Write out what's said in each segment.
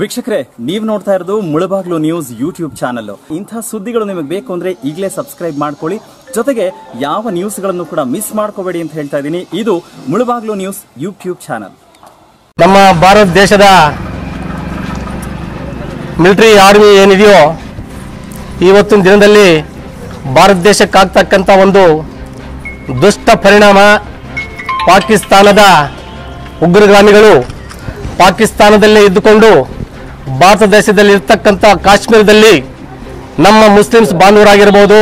ವೀಕ್ಷಕರೇ, ನೀವು ನೋಡ್ತಾ ಇರೋದು ಮುಳಬಾಗ್ಲು ನ್ಯೂಸ್ ಯೂಟ್ಯೂಬ್ ಚಾನಲ್ ಇಂಥ ಸುದ್ದಿಗಳು ನಿಮಗೆ ಬೇಕು ಅಂದ್ರೆ ಈಗಲೇ ಸಬ್ಸ್ಕ್ರೈಬ್ ಮಾಡ್ಕೊಳ್ಳಿ. ಜೊತೆಗೆ ಯಾವ ನ್ಯೂಸ್ಗಳನ್ನು ಕೂಡ ಮಿಸ್ ಮಾಡ್ಕೋಬೇಡಿ ಅಂತ ಹೇಳ್ತಾ ಇದ್ದೀನಿ. ಇದು ಮುಳಬಾಗ್ಲು ನ್ಯೂಸ್ ಯೂಟ್ಯೂಬ್ ಚಾನಲ್. ನಮ್ಮ ಭಾರತ ದೇಶದ ಮಿಲಿಟರಿ, ಆರ್ಮಿ ಏನಿದೆಯೋ, ಇವತ್ತಿನ ದಿನದಲ್ಲಿ ಭಾರತ ದೇಶಕ್ಕಾಗ್ತಕ್ಕಂಥ ಒಂದು ದುಷ್ಟ ಪರಿಣಾಮ ಪಾಕಿಸ್ತಾನದ ಉಗ್ರಗಾಮಿಗಳು ಪಾಕಿಸ್ತಾನದಲ್ಲೇ ಇದ್ದುಕೊಂಡು ಭಾರತ ದೇಶದಲ್ಲಿ ಇರ್ತಕ್ಕಂಥ ಕಾಶ್ಮೀರದಲ್ಲಿ ನಮ್ಮ ಮುಸ್ಲಿಮ್ಸ್ ಬಾಂಧವರಾಗಿರ್ಬೋದು,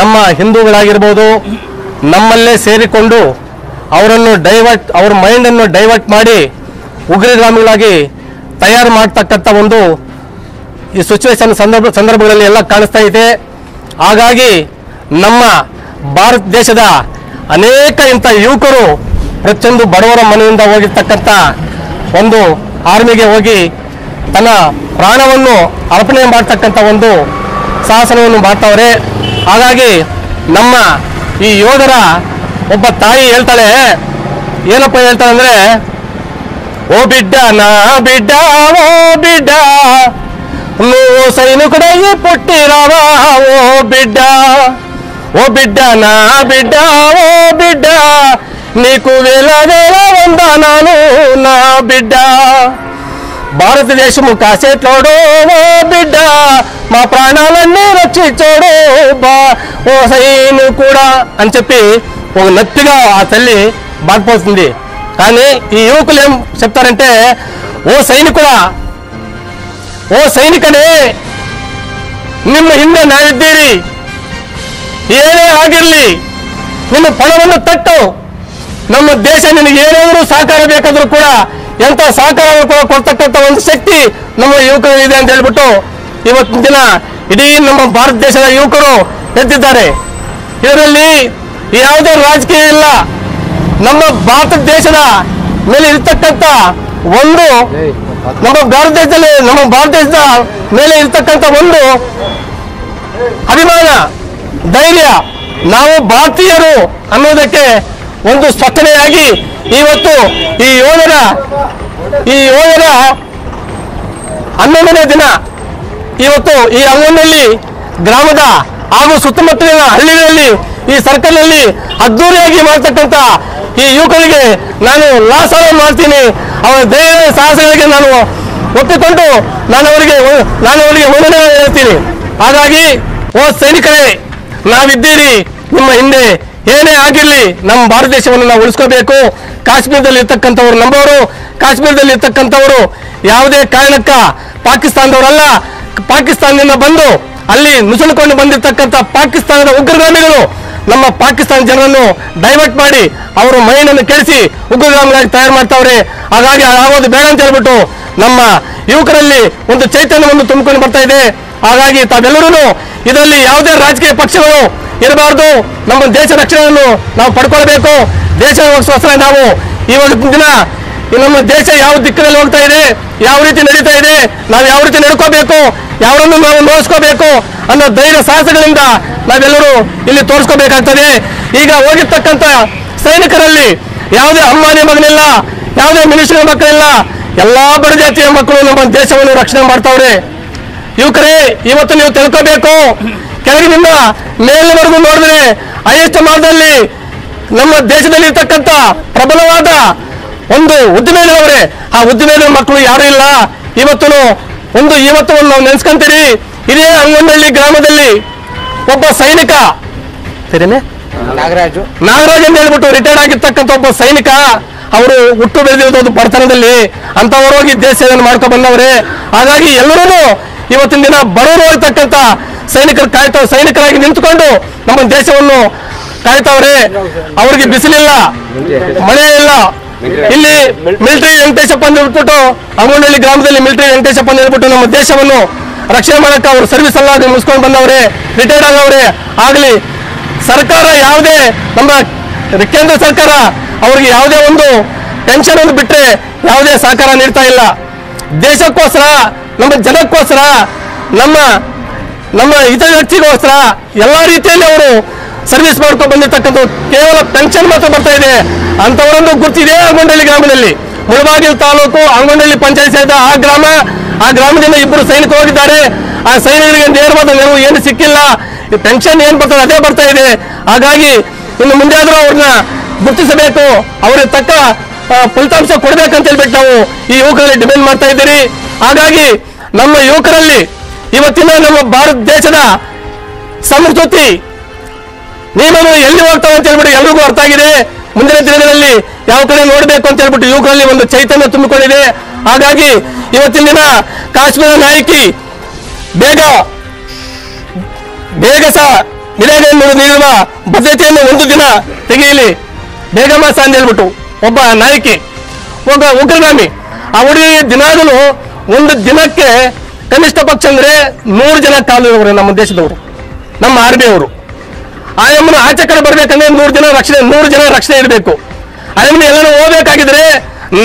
ನಮ್ಮ ಹಿಂದೂಗಳಾಗಿರ್ಬೋದು, ನಮ್ಮಲ್ಲೇ ಸೇರಿಕೊಂಡು ಅವರನ್ನು ಡೈವರ್ಟ್ ಅವ್ರ ಮೈಂಡನ್ನು ಡೈವರ್ಟ್ ಮಾಡಿ ಉಗ್ರಗಾಮಿಗಳಾಗಿ ತಯಾರು ಮಾಡ್ತಕ್ಕಂಥ ಒಂದು ಈ ಸಿಚುವೇಶನ್ ಸಂದರ್ಭ, ಸಂದರ್ಭಗಳಲ್ಲಿ ಎಲ್ಲ ಕಾಣಿಸ್ತಾ ಇದೆ. ಹಾಗಾಗಿ ನಮ್ಮ ಭಾರತ ದೇಶದ ಅನೇಕ ಇಂಥ ಯುವಕರು ಪ್ರತಿಯೊಂದು ಬಡವರ ಮನೆಯಿಂದ ಹೋಗಿರ್ತಕ್ಕಂಥ ಒಂದು ಆರ್ಮಿಗೆ ಹೋಗಿ ತನ್ನ ಪ್ರಾಣವನ್ನು ಅರ್ಪಣೆ ಮಾಡ್ತಕ್ಕಂಥ ಒಂದು ಸಾಹಸನವನ್ನು ಮಾಡ್ತಾವ್ರೆ ಹಾಗಾಗಿ ನಮ್ಮ ಈ ಯೋಧರ ಒಬ್ಬ ತಾಯಿ ಹೇಳ್ತಾಳೆ ಏನಪ್ಪ ಹೇಳ್ತಾಳೆ ಅಂದ್ರೆ ಓ ಬಿಡ್ಡ ನಾ ಬಿಡ್ಡ ಓ ಬಿಡ್ಡ నువ్వు సైనికుడయ్యి పుట్టిరావా ఓ బిడ్డ ఓ బిడ్డ నా బిడ్డ ఓ బిడ్డ నీకు వేల వేల వందనాలు నా బిడ్డ భారతదేశము కాసేట్లోడు ఓ బిడ్డ మా ప్రాణాలన్నీ రక్షించోడు బా ఓ సైనికుడా అని చెప్పి ఒక నత్తిగా ఆ తల్లి బాగిపోతుంది కానీ ఈ యువకులు ఏం చెప్తారంటే ఓ సైనికుడా ಓ ಸೈನಿಕನೇ ನಿಮ್ಮ ಹಿಂದೆ ನಾವಿದ್ದೀರಿ ಏನೇ ಆಗಿರಲಿ ನಿಮ್ಮ ಪಣವನ್ನು ತಟ್ಟು ನಮ್ಮ ದೇಶ ನಿನಗೆ ಏನಾದರೂ ಸಹಕಾರ ಬೇಕಾದರೂ ಕೂಡ ಎಂಥ ಸಹಕಾರವನ್ನು ಕೂಡ ಕೊಡ್ತಕ್ಕಂಥ ಒಂದು ಶಕ್ತಿ ನಮ್ಮ ಯುವಕರಿಗಿದೆ ಅಂತ ಹೇಳ್ಬಿಟ್ಟು ಇವತ್ತಿನ ದಿನ ಇಡೀ ನಮ್ಮ ಭಾರತ ದೇಶದ ಯುವಕರು ಎದ್ದಿದ್ದಾರೆ. ಇದರಲ್ಲಿ ಯಾವುದೇ ರಾಜಕೀಯ ಇಲ್ಲ. ನಮ್ಮ ಭಾರತ ದೇಶದ ಮೇಲೆ ಇರ್ತಕ್ಕಂಥ ಒಂದು ನಮ್ಮ ಭಾರತ ದೇಶದಲ್ಲಿ ನಮ್ಮ ಭಾರತ ದೇಶದ ಮೇಲೆ ಇರ್ತಕ್ಕಂಥ ಒಂದು ಅಭಿಮಾನ, ಧೈರ್ಯ ನಾವು ಭಾರತೀಯರು ಅನ್ನೋದಕ್ಕೆ ಒಂದು ಸ್ಪಷ್ಟನೆಯಾಗಿ ಇವತ್ತು ಈ ಯೋಧರ ಈ ಯೋಧರ ಹನ್ನೊಂದನೇ ದಿನ ಇವತ್ತು ಈ ಅಂಗನಲ್ಲಿ ಗ್ರಾಮದ ಹಾಗೂ ಸುತ್ತಮುತ್ತಲಿನ ಹಳ್ಳಿಗಳಲ್ಲಿ ಈ ಸರ್ಕಲ್ನಲ್ಲಿ ಅದ್ದೂರಿಯಾಗಿ ಮಾಡ್ತಕ್ಕಂಥ ಈ ಯುವಕರಿಗೆ ನಾನು ಲಾಸಾಲ ಮಾಡ್ತೀನಿ. ಅವರ ಧೈರ್ಯ ಸಾಹಸಗಳಿಗೆ ನಾನು ಒಪ್ಪಿಕೊಂಡು ನಾನು ಅವರಿಗೆ ನಾನು ಅವರಿಗೆ ವಂದನೆ ಹೇಳ್ತೀನಿ. ಹಾಗಾಗಿ, ಓ ಸೈನಿಕರೇ, ನಾವಿದ್ದೀರಿ ನಿಮ್ಮ ಹಿಂದೆ ಏನೇ ಆಗಿರಲಿ, ನಮ್ಮ ಭಾರತ ದೇಶವನ್ನು ನಾವು ಉಳಿಸ್ಕೋಬೇಕು. ಕಾಶ್ಮೀರದಲ್ಲಿ ಇರ್ತಕ್ಕಂಥವ್ರು ನಂಬೋರು ಕಾಶ್ಮೀರದಲ್ಲಿ ಇರ್ತಕ್ಕಂಥವರು ಯಾವುದೇ ಕಾರಣಕ್ಕ ಪಾಕಿಸ್ತಾನದವರಲ್ಲ, ಪಾಕಿಸ್ತಾನದಿಂದ ಬಂದು ಅಲ್ಲಿ ನುಸುಳಿಕೊಂಡು ಬಂದಿರತಕ್ಕಂಥ ಪಾಕಿಸ್ತಾನದ ಉಗ್ರಗಾಮಿಗಳು ನಮ್ಮ ಪಾಕಿಸ್ತಾನ ಜನರನ್ನು ಡೈವರ್ಟ್ ಮಾಡಿ ಅವರ ಮೈಂಡನ್ನು ಕೆಡಿಸಿ ಉಗ್ರಗಾಮಿಗಳಾಗಿ ತಯಾರು ಮಾಡ್ತಾವ್ರೆ. ಹಾಗಾಗಿ ಆಗೋದು ಬೇಡ ಅಂತ ಹೇಳ್ಬಿಟ್ಟು ನಮ್ಮ ಯುವಕರಲ್ಲಿ ಒಂದು ಚೈತನ್ಯವನ್ನು ತುಂಬಿಕೊಂಡು ಬರ್ತಾ ಇದೆ. ಹಾಗಾಗಿ ತಾವೆಲ್ಲರೂ ಇದರಲ್ಲಿ ಯಾವುದೇ ರಾಜಕೀಯ ಪಕ್ಷಗಳು ಇರಬಾರ್ದು. ನಮ್ಮ ದೇಶ ರಕ್ಷಣೆಯನ್ನು ನಾವು ಪಡ್ಕೊಳ್ಬೇಕು. ದೇಶಕ್ಕೋಸ್ಕರ ನಾವು ಇವಾಗ ದಿನ ನಮ್ಮ ದೇಶ ಯಾವ ದಿಕ್ಕಿನಲ್ಲಿ ಹೋಗ್ತಾ ಇದೆ, ಯಾವ ರೀತಿ ನಡೀತಾ ಇದೆ, ನಾವು ಯಾವ ರೀತಿ ನಡ್ಕೋಬೇಕು ಯಾರನ್ನು ನಾವು ನೋಡಿಸ್ಕೋಬೇಕು ಅನ್ನೋ ಧೈರ್ಯ ಸಾಹಸಗಳಿಂದ ನಾವೆಲ್ಲರೂ ಇಲ್ಲಿ ತೋರಿಸ್ಕೋಬೇಕಾಗ್ತದೆ. ಈಗ ಹೋಗಿರ್ತಕ್ಕಂಥ ಸೈನಿಕರಲ್ಲಿ ಯಾವುದೇ ಅಮ್ಮಾನಿ ಮಗನಿಲ್ಲ, ಯಾವುದೇ ಮನುಷ್ಯನ ಮಕ್ಕಳಿಲ್ಲ, ಎಲ್ಲಾ ಬಡ ಜಾತಿಯ ಮಕ್ಕಳು ನಮ್ಮ ದೇಶವನ್ನು ರಕ್ಷಣೆ ಮಾಡ್ತಾವ್ರೆ. ಯುವಕರೇ, ಇವತ್ತು ನೀವು ತಿಳ್ಕೋಬೇಕು. ಕೆಳಗಿನಿಂದ ಮೇಲಿನವರೆಗೂ ನೋಡಿದ್ರೆ ಹೈಯೆಸ್ಟ್ ಮಾರ್ಗದಲ್ಲಿ ನಮ್ಮ ದೇಶದಲ್ಲಿ ಇರ್ತಕ್ಕಂಥ ಪ್ರಬಲವಾದ ಒಂದು ಉದ್ದಿಮೆಗಳವರೇ ಆ ಉದ್ದಿಮೆಗಳ ಮಕ್ಕಳು ಯಾರು ಇಲ್ಲ. ಇವತ್ತು ಒಂದು ಇವತ್ತು ಒಂದು ನಾವು ನೆನೆಸ್ಕೊಂತೀರಿ. ಇದೇ ಅಂಗನಹಳ್ಳಿ ಗ್ರಾಮದಲ್ಲಿ ಒಬ್ಬ ಸೈನಿಕ. ಸರಿನೇ? ನಾಗರಾಜು. ನಾಗರಾಜ್ ಅಂತ ಹೇಳ್ಬಿಟ್ಟು ರಿಟೈರ್ಡ್ ಆಗಿರ್ತಕ್ಕಂಥ ಒಬ್ಬ ಸೈನಿಕ. ಅವರು ಹುಟ್ಟು ಬೆಳೆದಿರೋದು ಬಡತನದಲ್ಲಿ. ಅಂತವರೋಗಿ ದೇಶ ಸೇವೆಯನ್ನು ಮಾಡ್ಕೊಂಡು ಬಂದವ್ರೆ. ಹಾಗಾಗಿ ಎಲ್ಲರೂ ಇವತ್ತಿನ ದಿನ ಬಡವರು ಹೋಗ್ತಕ್ಕಂಥ ಸೈನಿಕರು ಕಾಯ್ತಾವ್ ಸೈನಿಕರಾಗಿ ನಿಂತುಕೊಂಡು ನಮ್ಮ ದೇಶವನ್ನು ಕಾಯ್ತಾವ್ರೆ. ಅವ್ರಿಗೆ ಬಿಸಿಲಿಲ್ಲ, ಮಳೆ ಇಲ್ಲ. ಇಲ್ಲಿ ಮಿಲಿಟರಿ ವೆಂಕಟೇಶಪ್ಪ ಹೇಳ್ಬಿಟ್ಟು ಅಂಗನಹಳ್ಳಿ ಗ್ರಾಮದಲ್ಲಿ ಮಿಲಿಟರಿ ವೆಂಕಟೇಶಪ್ಪ ಹೇಳ್ಬಿಟ್ಟು ನಮ್ಮ ದೇಶವನ್ನು ರಕ್ಷಣೆ ಮಾಡಕ್ಕೆ ಅವ್ರು ಸರ್ವಿಸ್ ಎಲ್ಲ ಮುಗಿಸ್ಕೊಂಡು ಬಂದವ್ರೆ ರಿಟೈರ್ಡ್ ಆಗವ್ರೆ ಆಗ್ಲಿ, ಸರ್ಕಾರ ಯಾವುದೇ ನಮ್ಮ ಕೇಂದ್ರ ಸರ್ಕಾರ ಅವ್ರಿಗೆ ಯಾವುದೇ ಒಂದು ಟೆನ್ಷನ್ ಒಂದು ಬಿಟ್ಟರೆ ಯಾವುದೇ ಸಹಕಾರ ನೀಡ್ತಾ ಇಲ್ಲ. ದೇಶಕ್ಕೋಸ್ಕರ ನಮ್ಮ ಜನಕ್ಕೋಸ್ಕರ ನಮ್ಮ ನಮ್ಮ ಹಿತವ್ಯಕ್ತಿಗೋಸ್ಕರ ಎಲ್ಲ ರೀತಿಯಲ್ಲಿ ಅವರು ಸರ್ವಿಸ್ ಮಾಡ್ಕೊಂಡು ಬಂದಿರ್ತಕ್ಕಂಥ ಕೇವಲ ಪೆನ್ಷನ್ ಮಾತ್ರ ಬರ್ತಾ ಇದೆ. ಅಂಥವರೊಂದು ಗುರುತಿದೆ ಆಂಗೊಂಡಳ್ಳಿ ಗ್ರಾಮದಲ್ಲಿ. ಮುಳಬಾಗಿಲು ತಾಲೂಕು ಅಂಗೊಂಡಳ್ಳಿ ಪಂಚಾಯತ್ ಸೇರಿದ ಆ ಗ್ರಾಮ, ಆ ಗ್ರಾಮದಿಂದ ಇಬ್ಬರು ಸೈನಿಕರು ಹೋಗಿದ್ದಾರೆ. ಆ ಸೈನಿಕರಿಗೆ ನೇರವಾದ ನೆರವು ಏನು ಸಿಕ್ಕಿಲ್ಲ. ಪೆನ್ಷನ್ ಏನ್ ಬರ್ತದೆ ಅದೇ ಬರ್ತಾ ಇದೆ. ಹಾಗಾಗಿ ಇನ್ನು ಮುಂದೆ ಆದ್ರೂ ಅವ್ರನ್ನ ಗುರುತಿಸಬೇಕು. ಅವರಿಗೆ ತಕ್ಕ ಫಲಿತಾಂಶ ಕೊಡಬೇಕಂತ ಹೇಳ್ಬಿಟ್ಟು ನಾವು ಈ ಯುವಕರಲ್ಲಿ ಡಿಮ್ಯಾಂಡ್ ಮಾಡ್ತಾ ಇದ್ದೀರಿ. ಹಾಗಾಗಿ ನಮ್ಮ ಯುವಕರಲ್ಲಿ ಇವತ್ತಿನ ನಮ್ಮ ಭಾರತ ದೇಶದ ಸಂಸ್ಕೃತಿ ನಿಯಮಗಳು ಎಲ್ಲಿ ಹೋಗ್ತಾವೆ ಅಂತ ಹೇಳ್ಬಿಟ್ಟು ಎಲ್ರಿಗೂ ಅರ್ಥ ಆಗಿದೆ. ಮುಂದಿನ ದಿನಗಳಲ್ಲಿ ಯಾವ ಕಡೆ ನೋಡಬೇಕು ಅಂತ ಹೇಳ್ಬಿಟ್ಟು ಯುವಕರಲ್ಲಿ ಒಂದು ಚೈತನ್ಯ ತುಂಬಿಕೊಂಡಿದೆ. ಹಾಗಾಗಿ ಇವತ್ತಿನ ದಿನ ಕಾಶ್ಮೀರ ನಾಯಕಿ ಬೇಗ ಬೇಗ ಸಹ ವಿಲೇಜನ್ನು ನೀಡುವ ಭದ್ರತೆಯನ್ನು ಒಂದು ದಿನ ತೆಗೆಯಲಿ. ಬೇಗ ಮಾಸ ಅಂತ ಹೇಳ್ಬಿಟ್ಟು. ಒಬ್ಬ ನಾಯಕಿ, ಒಬ್ಬ ಉಗ್ರಗಾಮಿ. ಆ ಹುಡುಗಿ ದಿನಾಗಲೂ ಒಂದು ದಿನಕ್ಕೆ ಕನಿಷ್ಠ ಪಕ್ಷ ಅಂದ್ರೆ ನೂರು ಜನ ಕಾಲದವರು ನಮ್ಮ ದೇಶದವರು, ನಮ್ಮ ಆರ್ಮಿ ಅವರು. ಆಯಮ್ಮನ ಆಚೆ ಕಡೆ ಬರ್ಬೇಕಂದ್ರೆ ನೂರು ಜನ ರಕ್ಷಣೆ, ನೂರು ಜನ ರಕ್ಷಣೆ ಇರಬೇಕು ಆಯಮ್ಮನ ಎಲ್ಲರೂ ಹೋಗ್ಬೇಕಾಗಿದ್ರೆ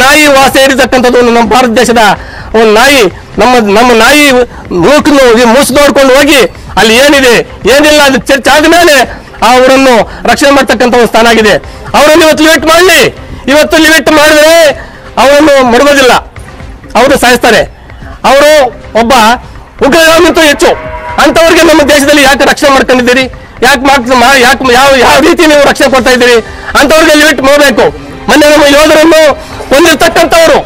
ನಾಯಿ ವಾಸ ಇರತಕ್ಕಂಥದ್ದು ನಮ್ಮ ಭಾರತ ದೇಶದ ಒಂದು ನಾಯಿ, ನಮ್ಮ ನಮ್ಮ ನಾಯಿ ಮೂಕನ್ನು ಮೂಸು ನೋಡ್ಕೊಂಡು ಹೋಗಿ ಅಲ್ಲಿ ಏನಿದೆ, ಏನಿಲ್ಲ, ಅದು ಚರ್ಚೆ ಆದ್ಮೇಲೆ ಅವರನ್ನು ರಕ್ಷಣೆ ಮಾಡ್ತಕ್ಕಂಥ ಒಂದು ಸ್ಥಾನ ಆಗಿದೆ. ಅವರನ್ನು ಇವತ್ತು ಲೇಟ್ ಮಾಡಲಿ. ಇವತ್ತು ಲಿಮಿಟ್ ಮಾಡಿದ್ರೆ ಅವರನ್ನು ಮಡಗೋದಿಲ್ಲ ಅವರು ಸಾಯಿಸ್ತಾರೆ. ಅವರು ಒಬ್ಬ ಉಗ್ರಗಾಮಿಂತ ಹೆಚ್ಚು. ಅಂತವ್ರಿಗೆ ನಮ್ಮ ದೇಶದಲ್ಲಿ ಯಾಕೆ ರಕ್ಷಣೆ ಮಾಡ್ಕೊಂಡಿದ್ದೀರಿ? ಯಾಕೆ ಯಾಕೆ ಯಾವ ಯಾವ ರೀತಿ ನೀವು ರಕ್ಷಣೆ ಕೊಡ್ತಾ ಇದ್ದೀರಿ? ಅಂತವ್ರಿಗೆ ಲಿಮಿಟ್ ಮಾಡಬೇಕು. ಮೊನ್ನೆ ನಮ್ಮ ಯೋಧರನ್ನು ಹೊಂದಿರ್ತಕ್ಕಂಥವ್ರು.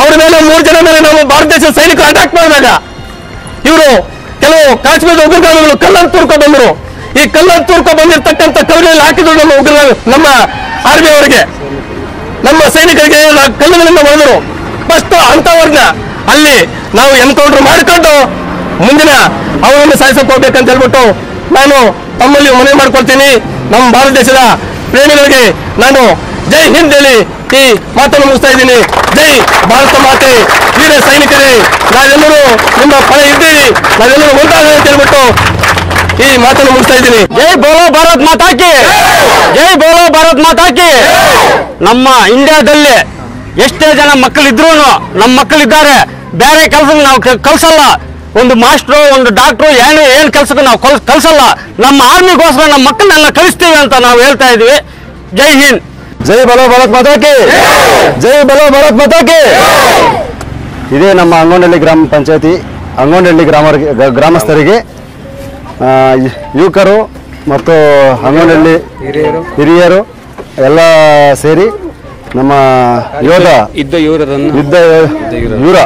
ಅವ್ರ ಮೇಲೆ ಮೂರು ಜನ ಮೇಲೆ ನಮ್ಮ ಭಾರತ ದೇಶದ ಸೈನಿಕರು ಅಟ್ಯಾಕ್ ಮಾಡಿದಾಗ ಇವರು ಕೆಲವು ಕಾಶ್ಮೀರದ ಉಗ್ರಗಾಮಿಗಳು ಕಲ್ಲನ್ನು ತೂರ್ಕೊ ಬಂದರು. ಈ ಕಲ್ಲನ್ನು ತೂರ್ಕೊ ಬಂದಿರ್ತಕ್ಕಂಥ ಕಲ್ಲಲ್ಲಿ ಹಾಕಿದ್ರು ನಮ್ಮ ಉಗ್ರ ನಮ್ಮ ಆರ್ಮಿ ಅವರಿಗೆ. ನಮ್ಮ ಸೈನಿಕರಿಗೆ ಕಲ್ಲುಗಳಿಂದ ಹೊಡೆದರು. ಫಸ್ಟ್ ಅಂತವ್ರನ್ನ ಅಲ್ಲಿ ನಾವು ಎನ್ಕೌಂಟರ್ ಮಾಡಿಕೊಂಡು ಮುಂದಿನ ಅವರನ್ನು ಸಾಯಿಸಕ್ಕೆ ಹೋಗ್ಬೇಕಂತ ಹೇಳ್ಬಿಟ್ಟು ನಾನು ತಮ್ಮಲ್ಲಿ ಮನವಿ ಮಾಡ್ಕೊಳ್ತೀನಿ. ನಮ್ಮ ಭಾರತ ದೇಶದ ಪ್ರೇಮಿಗಳಿಗೆ ನಾನು ಜೈ ಹಿಂದ್ ಹೇಳಿ ಈ ಮಾತನ್ನು ಮುಗಿಸ್ತಾ ಇದ್ದೀನಿ. ಜೈ ಭಾರತ ಮಾತೆ, ವೀರ ಸೈನಿಕರೇ, ನಾವೆಲ್ಲರೂ ನಿಮ್ಮ ಫಲ ಇದ್ದೀರಿ ನಾವೆಲ್ಲರೂ ಒಂದಾಗ ಅಂತ ಹೇಳ್ಬಿಟ್ಟು ಈ ಮಾತನ್ನು ಮುಗಿಸ್ತಾ ಇದ್ದೀನಿ. ಜೈ ಬೋಲೋ ಭಾರತ್ ಮಾತಾಕಿ. ಜೈ ಬೋಲೋ ಭಾರತ್ ಮಾತಾಕಿ. ನಮ್ಮ ಇಂಡಿಯಾದಲ್ಲಿ ಎಷ್ಟೇ ಜನ ಮಕ್ಕಳಿದ್ರು ನಮ್ಮ ಮಕ್ಕಳಿದ್ದಾರೆ. ಬೇರೆ ಕೆಲಸ ನಾವು ಕಲ್ಸಲ್ಲ. ಒಂದು ಮಾಸ್ಟ್ರು ಒಂದು ಡಾಕ್ಟ್ರು ಏನು ಏನು ಕೆಲಸಕ್ಕೆ ನಾವು ಕಲ್ ಕಳ್ಸಲ್ಲ ನಮ್ಮ ಆರ್ಮಿಗೋಸ್ಕರ ನಮ್ಮ ಮಕ್ಕಳನ್ನೆಲ್ಲ ಕಲಿಸ್ತೀವಿ ಅಂತ ನಾವು ಹೇಳ್ತಾ ಇದೀವಿ. ಜೈ ಹಿಂದ್. ಜೈ ಬಲೋ ಭಾರತ್ ಮಾತಾಕಿ. ಜೈ ಬಲೋ ಭಾರತ್ ಮಾತಾಕಿ. ಇದೇ ನಮ್ಮ ಅಂಗೋನಹಳ್ಳಿ ಗ್ರಾಮ ಪಂಚಾಯತಿ ಅಂಗೋನಹಳ್ಳಿ ಗ್ರಾಮ ಗ್ರಾಮಸ್ಥರಿಗೆ ಯುವಕರು ಮತ್ತು ಅಂಗನಹಳ್ಳಿ ಹಿರಿಯರು. ಎಲ್ಲ ಸೇರಿ ನಮ್ಮ ಯೋಧ ಇದ್ದ ಇವರನ್ನು ಯುದ್ಧ ಯೂರ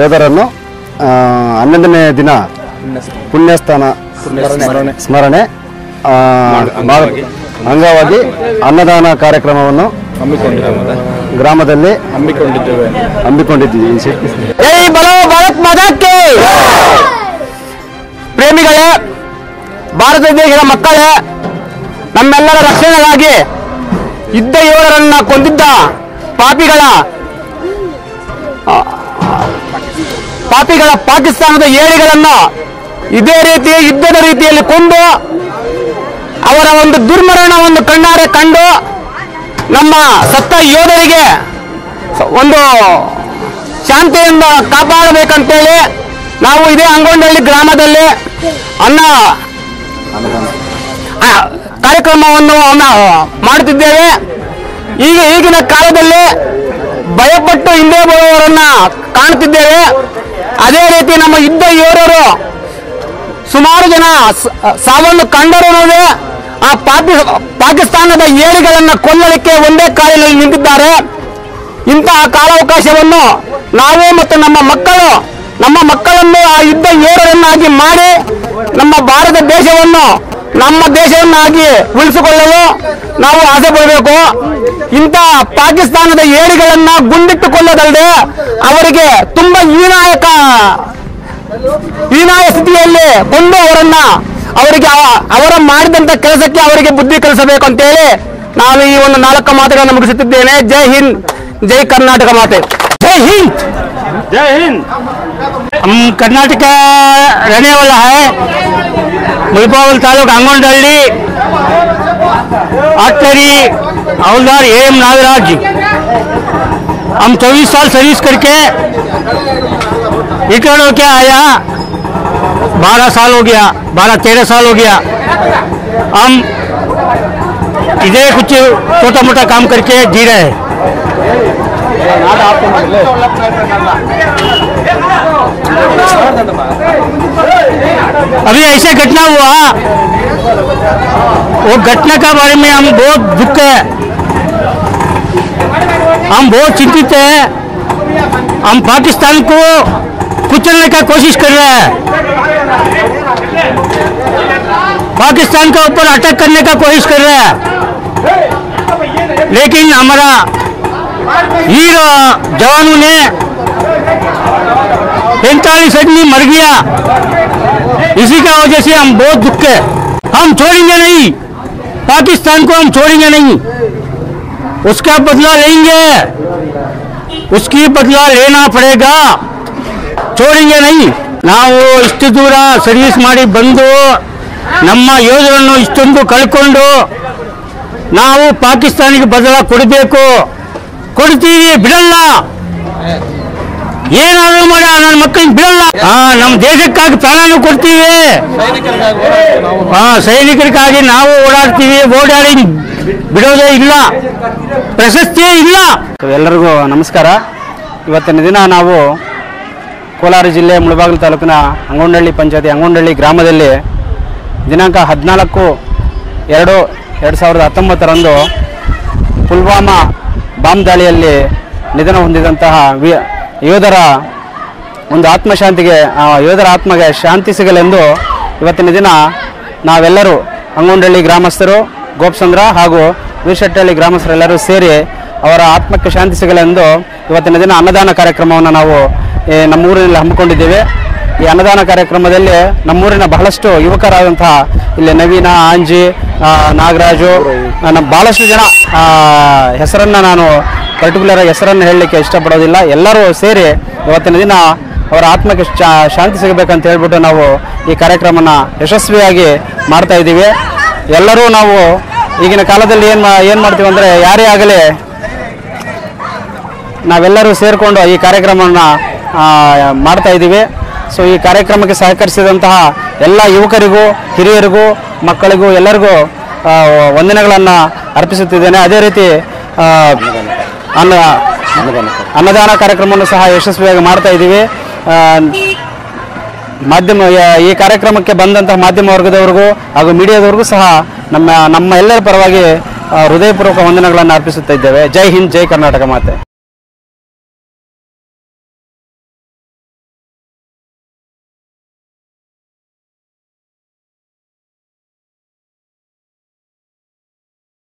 ಯೋಧರನ್ನು ಹನ್ನೊಂದನೇ ದಿನ ಪುಣ್ಯಸ್ಥಾನ ಸ್ಮರಣೆ ಅಂಗವಾಗಿ. ಅನ್ನದಾನ ಕಾರ್ಯಕ್ರಮವನ್ನು ಗ್ರಾಮದಲ್ಲಿ ಹಮ್ಮಿಕೊಂಡಿದ್ದೇವೆ. ಹಮ್ಮಿಕೊಂಡಿದ್ದೀವಿ. ಬಲೋ ಭಾರತ್ ದೇಶದ ಮಕ್ಕಳೇ, ನಮ್ಮೆಲ್ಲರ ರಕ್ಷಣೆಗಾಗಿ ಇದ್ದ ಯೋಧರನ್ನ ಕೊಂದಿದ್ದ ಪಾಪಿಗಳ ಪಾಪಿಗಳ ಪಾಕಿಸ್ತಾನದ ಏಳಿಗಳನ್ನು ಇದೇ ರೀತಿ, ಯುದ್ಧದ ರೀತಿಯಲ್ಲಿ ಕೊಂದು ಅವರ ಒಂದು ದುರ್ಮರಣವನ್ನು ಕಣ್ಣಾರೆ ಕಂಡು ನಮ್ಮ ಸತ್ತ ಯೋಧರಿಗೆ ಒಂದು ಶಾಂತಿಯಿಂದ ಕಾಪಾಡಬೇಕಂತೇಳಿ ನಾವು ಇದೇ ಅಂಗೊಂಡಳ್ಳಿ ಗ್ರಾಮದಲ್ಲಿ ಅನ್ನ ಕಾರ್ಯಕ್ರಮವನ್ನು ಅನ್ನ ಮಾಡುತ್ತಿದ್ದೇವೆ ಈಗ ಈಗಿನ ಕಾಲದಲ್ಲಿ ಭಯಪಟ್ಟು ಹಿಂದೆ ಬರುವವರನ್ನ ಕಾಣುತ್ತಿದ್ದೇವೆ ಅದೇ ರೀತಿ ನಮ್ಮ ಯುದ್ಧ ಯೋರರು ಸುಮಾರು ಜನ ಸಾವನ್ನು ಕಂಡರೂ ಆ ಪಾಕಿ, ಪಾಕಿಸ್ತಾನದ ಏಳಿಗಳನ್ನು ಕೊಲ್ಲಲಿಕ್ಕೆ ಒಂದೇ ಕಾಲಿನಲ್ಲಿ ನಿಂತಿದ್ದಾರೆ. ಇಂತಹ ಕಾಲಾವಕಾಶವನ್ನು ನಾವು ಮತ್ತು ನಮ್ಮ ಮಕ್ಕಳು ನಮ್ಮ ಮಕ್ಕಳನ್ನು ಆ ಯುದ್ಧ ಯೋಧರನ್ನಾಗಿ ಮಾಡಿ ನಮ್ಮ ಭಾರತ ದೇಶವನ್ನು ನಮ್ಮ ದೇಶವನ್ನಾಗಿ ಉಳಿಸಿಕೊಳ್ಳಲು ನಾವು ಆಸೆ ಪಡಬೇಕು. ಇಂಥ ಪಾಕಿಸ್ತಾನದ ಏಳಿಗಳನ್ನ ಗುಂಡಿಟ್ಟುಕೊಳ್ಳದಲ್ಲದೆ ಅವರಿಗೆ ತುಂಬಾ ಹೀನಾಯಕ, ಹೀನಾಯ ಸ್ಥಿತಿಯಲ್ಲಿ ಬಂದು ಅವರನ್ನ ಅವರಿಗೆ ಅವ- ಅವರ ಮಾಡಿದಂತ ಕೆಲಸಕ್ಕೆ ಅವರಿಗೆ ಬುದ್ಧಿ ಕಲಿಸಬೇಕು ಅಂತೇಳಿ ನಾನು ಈ ಒಂದು ನಾಲ್ಕು ಮಾತುಗಳನ್ನು ಮುಗಿಸುತ್ತಿದ್ದೇನೆ. ಜೈ ಹಿಂದ್, ಜೈ ಕರ್ನಾಟಕ ಮಾತೆ. ಜೈ ಹಿಂದ್! जय हिंद। हम कर्नाटक का रहने वाला है। मुलपावल तालुक अंगोंडल्ली आटरी हवलदार एम नागराज। हम चौबीस साल सर्विस करके रिटायर्ड होके आया। बारह साल हो गया, बारह तेरह साल हो गया। हम इधर कुछ छोटा मोटा काम करके जी रहे हैं। अभी ऐसे घटना हुआ। वो घटना का बारे में हम बहुत दुख है। हम बहुत चिंतित है। हम पाकिस्तान को कुचलने का कोशिश कर रहे हैं। पाकिस्तान के ऊपर अटैक करने का कोशिश कर रहे हैं। लेकिन हमारा वीर जवानों ने पैंतालीस आदमी मर गया इसी का वजह से हम बहुत दुख है हम छोड़ेंगे नहीं पाकिस्तान को हम छोड़ेंगे नहीं उसका बदला लेंगे उसकी बदला लेना पड़ेगा छोड़ेंगे नहीं ನಾವು ಇಷ್ಟು ದೂರ ಸರ್ವಿಸ್ ಮಾಡಿ ಬಂದು ನಮ್ಮ ಯೋಧರನ್ನು ಇಷ್ಟೊಂದು ಕಳ್ಕೊಂಡು ನಾವು ಪಾಕಿಸ್ತಾನಿಗೆ ಬದಲ ಕೊಡಬೇಕು ಕೊಡ್ತೀವಿ, ಬಿಡಲ್ಲ. ಏನಾದರೂ ಮಾಡ ನನ್ನ ಮಕ್ಕಳಿಗೆ ಬಿಡಲ್ಲ. ನಮ್ಮ ದೇಶಕ್ಕಾಗಿ ಪ್ರಾಣನೂ ಕೊಡ್ತೀವಿ. ಹಾ ಸೈನಿಕರಿಗಾಗಿ ನಾವು ಓಡಾಡ್ತೀವಿ, ಓಡಾಡಿ ಬಿಡೋದೇ ಇಲ್ಲ. ಪ್ರಶಸ್ತಿಯೇ ಇಲ್ಲ. ಎಲ್ಲರಿಗೂ ನಮಸ್ಕಾರ. ಇವತ್ತಿನ ದಿನ ನಾವು ಕೋಲಾರ ಜಿಲ್ಲೆ ಮುಳಬಾಗಿಲು ತಾಲೂಕಿನ ಅಂಗೊಂಡಳ್ಳಿ ಪಂಚಾಯತಿ ಅಂಗೊಂಡಳ್ಳಿ ಗ್ರಾಮದಲ್ಲಿ ದಿನಾಂಕ ಹದಿನಾಲ್ಕು ಎರಡು ಎರಡು ಸಾವಿರದ ಹತ್ತೊಂಬತ್ತರಂದು ಪುಲ್ವಾಮಾ ಬಾಂಬ್ ದಾಳಿಯಲ್ಲಿ ನಿಧನ ಹೊಂದಿದಂತಹ ಯೋಧರ ಒಂದು ಆತ್ಮಶಾಂತಿಗೆ ಯೋಧರ ಆತ್ಮಗೆ ಶಾಂತಿ ಸಿಗಲೆಂದು ಇವತ್ತಿನ ದಿನ ನಾವೆಲ್ಲರೂ ಅಂಗೊಂಡಳ್ಳಿ ಗ್ರಾಮಸ್ಥರು, ಗೋಪ್ಸಂದ್ರ ಹಾಗೂ ವೀರಶೆಟ್ಟಹಳ್ಳಿ ಗ್ರಾಮಸ್ಥರೆಲ್ಲರೂ ಸೇರಿ ಅವರ ಆತ್ಮಕ್ಕೆ ಶಾಂತಿ ಸಿಗಲೆಂದು ಇವತ್ತಿನ ದಿನ ಅನ್ನದಾನ ಕಾರ್ಯಕ್ರಮವನ್ನು ನಾವು ನಮ್ಮೂರಿನಲ್ಲಿ ಹಮ್ಮಿಕೊಂಡಿದ್ದೇವೆ. ಈ ಅನ್ನದಾನ ಕಾರ್ಯಕ್ರಮದಲ್ಲಿ ನಮ್ಮೂರಿನ ಬಹಳಷ್ಟು ಯುವಕರಾದಂತಹ ಇಲ್ಲಿ ನವೀನ, ಆಂಜಿ ನಾಗರಾಜು ನಮ್ಮ ಬಹಳಷ್ಟು ಜನ ಹೆಸರನ್ನು ನಾನು ಪರ್ಟಿಕ್ಯುಲರ್ ಹೆಸರನ್ನು ಹೇಳಲಿಕ್ಕೆ ಇಷ್ಟಪಡೋದಿಲ್ಲ. ಎಲ್ಲರೂ ಸೇರಿ ಇವತ್ತಿನ ದಿನ ಅವರ ಆತ್ಮಕ್ಕೆ ಶಾಂತಿ ಸಿಗಬೇಕಂತ ಹೇಳ್ಬಿಟ್ಟು ನಾವು ಈ ಕಾರ್ಯಕ್ರಮನ ಯಶಸ್ವಿಯಾಗಿ ಮಾಡ್ತಾ ಇದ್ದೀವಿ. ಎಲ್ಲರೂ ನಾವು ಈಗಿನ ಕಾಲದಲ್ಲಿ ಏನು ಏನು ಮಾಡ್ತೀವಿ ಅಂದರೆ ಯಾರೇ ಆಗಲಿ ನಾವೆಲ್ಲರೂ ಸೇರಿಕೊಂಡು ಈ ಕಾರ್ಯಕ್ರಮವನ್ನು ಮಾಡ್ತಾ ಇದ್ದೀವಿ. ಸೊ ಈ ಕಾರ್ಯಕ್ರಮಕ್ಕೆ ಸಹಕರಿಸಿದಂತಹ ಎಲ್ಲ ಯುವಕರಿಗೂ, ಹಿರಿಯರಿಗೂ, ಮಕ್ಕಳಿಗೂ ಎಲ್ಲರಿಗೂ ವಂದನೆಗಳನ್ನು ಅರ್ಪಿಸುತ್ತಿದ್ದೇನೆ. ಅದೇ ರೀತಿ ಅನ್ನ, ಅನ್ನದಾನ ಕಾರ್ಯಕ್ರಮವನ್ನು ಸಹ ಯಶಸ್ವಿಯಾಗಿ ಮಾಡ್ತಾ ಇದ್ದೀವಿ. ಮಾಧ್ಯಮ, ಈ ಕಾರ್ಯಕ್ರಮಕ್ಕೆ ಬಂದಂತಹ ಮಾಧ್ಯಮ ವರ್ಗದವರಿಗೂ ಹಾಗೂ ಮೀಡಿಯಾದವರಿಗೂ ಸಹ ನಮ್ಮ ನಮ್ಮ ಎಲ್ಲರ ಪರವಾಗಿ ಹೃದಯಪೂರ್ವಕ ವಂದನೆಗಳನ್ನು ಅರ್ಪಿಸುತ್ತಿದ್ದೇವೆ ಜೈ ಹಿಂದ್, ಜೈ ಕರ್ನಾಟಕ ಮಾತೆ.